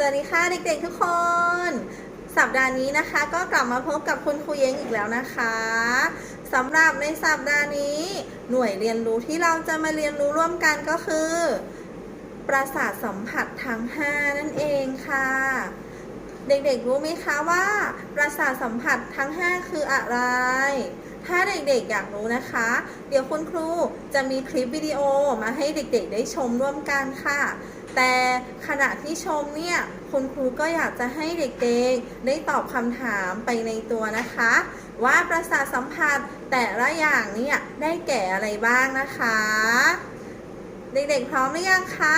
สวัสดีค่ะเด็กๆทุกคน สัปดาห์นี้นะคะ ก็กลับมาพบกับคุณครูเย้งอีกแล้วนะคะสำหรับในสัปดาห์นี้ หน่วยเรียนรู้ที่เราจะมาเรียนรู้ร่วมกันก็คือ ประสาทสัมผัสทั้ง 5 นั่นเองค่ะ เด็กๆรู้ไหมคะว่า ประสาทสัมผัสทั้ง 5 คืออะไร ถ้าเด็กๆอยากรู้นะคะ เดี๋ยวคุณครูจะมีคลิปวิดีโอมาให้เด็กๆ ได้ชมร่วมกันค่ะ แต่ขณะที่ชมเนี่ยคุณครูก็อยากจะให้เด็กๆ ได้ตอบคำถามไปในตัวนะคะ ว่าประสาทสัมผัสแต่ละอย่างเนี่ยได้แก่อะไรบ้างนะคะ เด็กๆพร้อมหรือยังคะ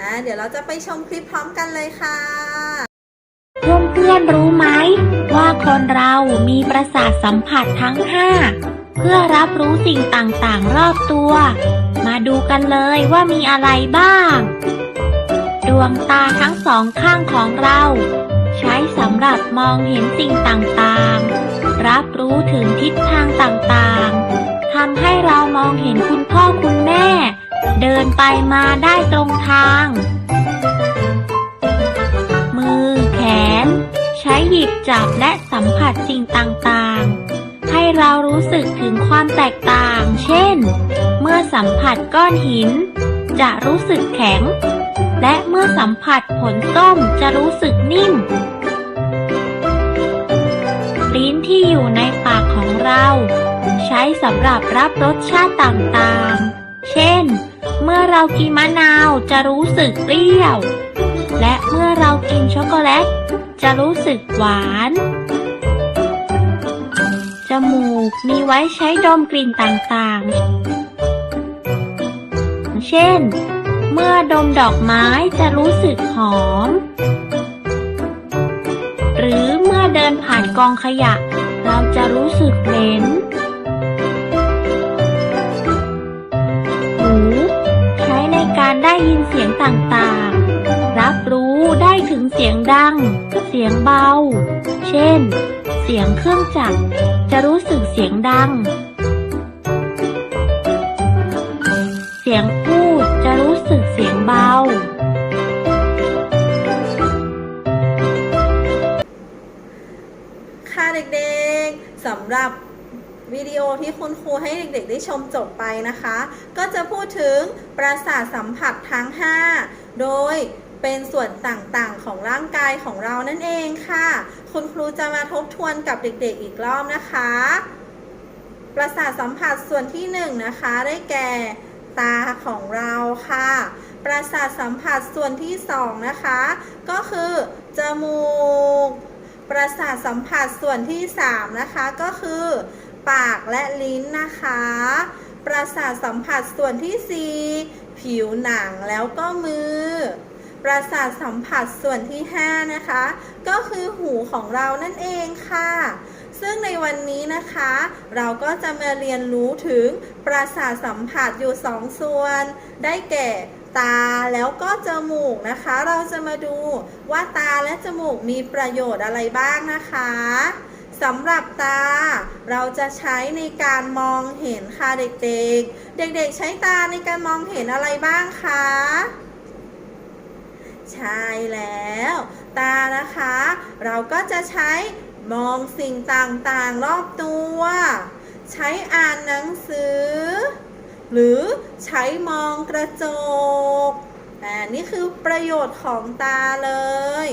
อ่าเดี๋ยวเราจะไปชมคลิปพร้อมกันเลยค่ะเพื่อนเพื่อนๆรู้ไหมว่าคนเรามีประสาทสัมผัสทั้งห้า เพื่อรับรู้สิ่งต่างๆ รอบตัว มาดูกันเลยว่ามีอะไรบ้าง ดวงตาทั้งสองข้างของเรา ใช้สำหรับมองเห็นสิ่งต่างๆ รับรู้ถึงทิศทางต่างๆทำให้เรามองเห็นคุณพ่อคุณแม่ เดินไปมาได้ตรงทาง มือแขน ใช้หยิบจับและสัมผัสสิ่งต่างๆ เรารู้สึกถึงความแตกต่าง เช่น เมื่อสัมผัสก้อนหิน จะรู้สึกแข็ง และเมื่อสัมผัสผลส้มจะรู้สึกนิ่ม ลิ้นที่อยู่ในปากของเรา ใช้สำหรับรับรสชาติต่างๆ เช่น เมื่อเรากินมะนาวจะรู้สึกเปรี้ยว และเมื่อเรากินช็อกโกแลตจะรู้สึกหวาน มูกมีไว้ใช้ดมกลิ่นต่างๆ เช่น เมื่อดมดอกไม้จะรู้สึกหอม หรือเมื่อเดินผ่านกองขยะ เราจะรู้สึกเหม็นหูใช้ในการได้ยินเสียงต่างๆ รับรู้ เสียงดัง เสียงเบา เช่น เสียงเครื่องจักรจะรู้สึกเสียงดัง เสียงพูดจะรู้สึกเสียงเบา ค่ะเด็กๆสำหรับวิดีโอที่คุณครูให้เด็กๆได้ชมจบไปนะคะ ก็จะพูดถึงประสาทสัมผัสทั้ง 5 โดย เป็นส่วนต่างๆของร่างกายของเรานั่นเองค่ะ คุณครูจะมาทบทวนกับเด็กๆอีกรอบนะคะ ประสาทสัมผัสส่วนที่1นงนะคะได้แก่ตาของเราค่ะ ประสาทสัมผัสส่วนที่2นะคะ ก็คือจมูก ประสาทสัมผัสส่วนที่3นะคะก็คือ ปากและลิ้นนะคะ ประสาทสัมผัสส่วนที่ 4 ผิวหนังแล้วก็มือ ประสาทสัมผัสส่วนที่ 5 นะคะ ก็คือหูของเรานั่นเองค่ะ ซึ่งในวันนี้นะคะ เราก็จะมาเรียนรู้ถึงประสาทสัมผัสอยู่ 2 ส่วน ได้แก่ตาแล้วก็จมูกนะคะ เราจะมาดูว่าตาและจมูกมีประโยชน์อะไรบ้างนะคะสำหรับตา เราจะใช้ในการมองเห็นค่ะเด็กๆ เด็กๆ ใช้ตาในการมองเห็นอะไรบ้างคะ ใช่แล้ว ตานะคะ เราก็จะใช้มองสิ่งต่างๆรอบตัว ใช้อ่านหนังสือ หรือใช้มองกระจกอ่านี่คือประโยชน์ของตาเลย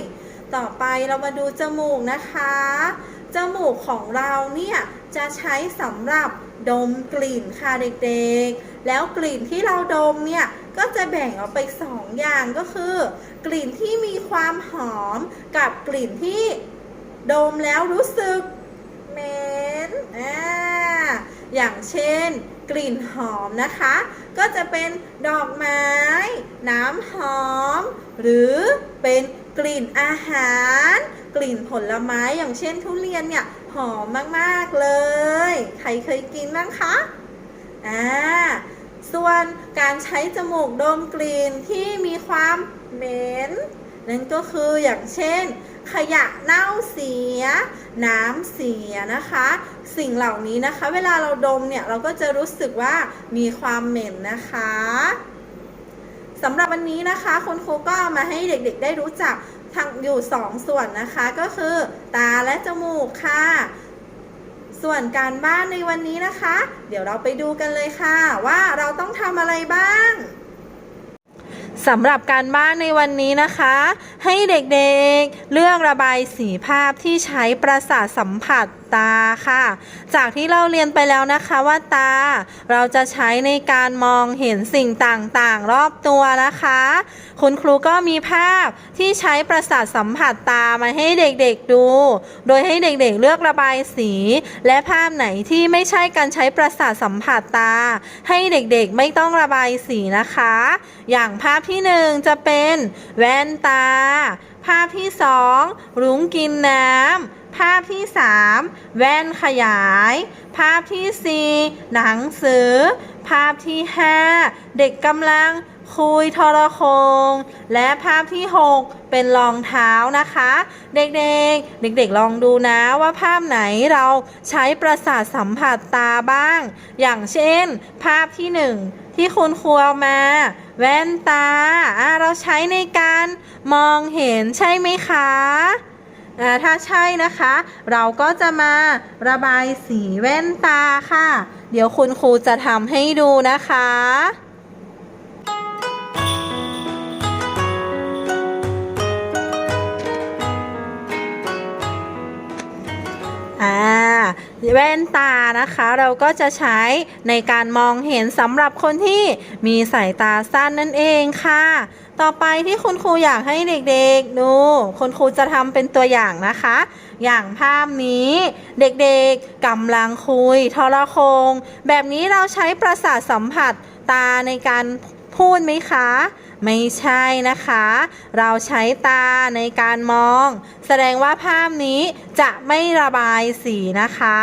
ต่อไปเรามาดูจมูกนะคะ จมูกของเราเนี่ยจะใช้สำหรับดมกลิ่นค่ะเด็กๆ แล้วกลิ่นที่เราดมเนี่ย ก็จะแบ่งออกไปสองอย่างก็คือ กลิ่นที่มีความหอมกับกลิ่นที่ดมแล้วรู้สึกเหม็นอ่าอย่างเช่น กลิ่นหอมนะคะ ก็จะเป็นดอกไม้ น้ำหอม หรือเป็นกลิ่นอาหาร กลิ่นผลไม้อย่างเช่นทุเรียนเนี่ยหอมมาก ๆ เลย ใครเคยกินบ้างคะอ่า ส่วนการใช้จมูกดมกลิ่นที่มีความเหม็นนั่นก็คืออย่างเช่น ขยะเน่าเสีย น้ำเสียนะคะ สิ่งเหล่านี้นะคะ เวลาเราดมเนี่ยเราก็จะรู้สึกว่ามีความเหม็นนะคะสำหรับวันนี้นะคะคุณครูก็เอามาให้เด็กๆได้รู้จักทางอยู่2ส่วนนะคะ ก็คือ ตาและจมูกค่ะ ส่วนการบ้านในวันนี้นะคะ เดี๋ยวเราไปดูกันเลยค่ะ ว่าเราต้องทำอะไรบ้างสำหรับการบ้านในวันนี้นะคะ ให้เด็กๆเลือกระบายสีภาพที่ใช้ประสาทสัมผัส ตาค่ะ จากที่เราเรียนไปแล้วนะคะว่าตา เราจะใช้ในการมองเห็นสิ่งต่างๆ รอบตัวนะคะ คุณครูก็มีภาพที่ใช้ประสาทสัมผัสตามาให้เด็กๆดู โดยให้เด็กๆเลือกระบายสี และภาพไหนที่ไม่ใช่การใช้ประสาทสัมผัสตา ให้เด็กๆไม่ต้องระบายสีนะคะ อย่างภาพที่หนึ่งจะเป็นแว่นตา ภาพที่สองรุ้งกินน้ำ ภาพที่สามแว่นขยาย ภาพที่สี่หนังสือ ภาพที่ห้าเด็กกำลังคุยโทรโคง และภาพที่ 6 เป็นรองเท้านะคะ เด็กๆ เด็กๆ ลองดูนะว่าภาพไหนเราใช้ประสาทสัมผัสตาบ้าง อย่างเช่น ภาพที่ 1 ที่คุณครูเอามา แว่นตาอะเราใช้ในการมองเห็นใช่ไหมคะอ่าถ้าใช่นะคะ เราก็จะมาระบายสีแว่นตาค่ะ เดี๋ยวคุณครูจะทำให้ดูนะคะ แว่นตานะคะ เราก็จะใช้ในการมองเห็นสำหรับคนที่มีสายตาสั้นนั่นเองค่ะ ต่อไปที่คุณครูอยากให้เด็กๆดูคุณครูจะทำเป็นตัวอย่างนะคะ อย่างภาพนี้เด็กๆกำลังคุยทรโคง แบบนี้เราใช้ประสาทสัมผัสตาในการพูดไหมคะ ไม่ใช่นะคะ เราใช้ตาในการมอง แสดงว่าภาพนี้จะไม่ระบายสีนะคะ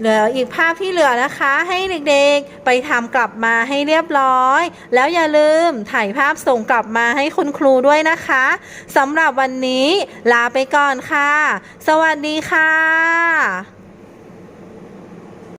เหลืออีกภาพที่เหลือนะคะ ให้เด็กๆไปทำกลับมาให้เรียบร้อย แล้วอย่าลืมถ่ายภาพส่งกลับมาให้คุณครูด้วยนะคะสำหรับวันนี้ลาไปก่อนค่ะ สวัสดีค่ะ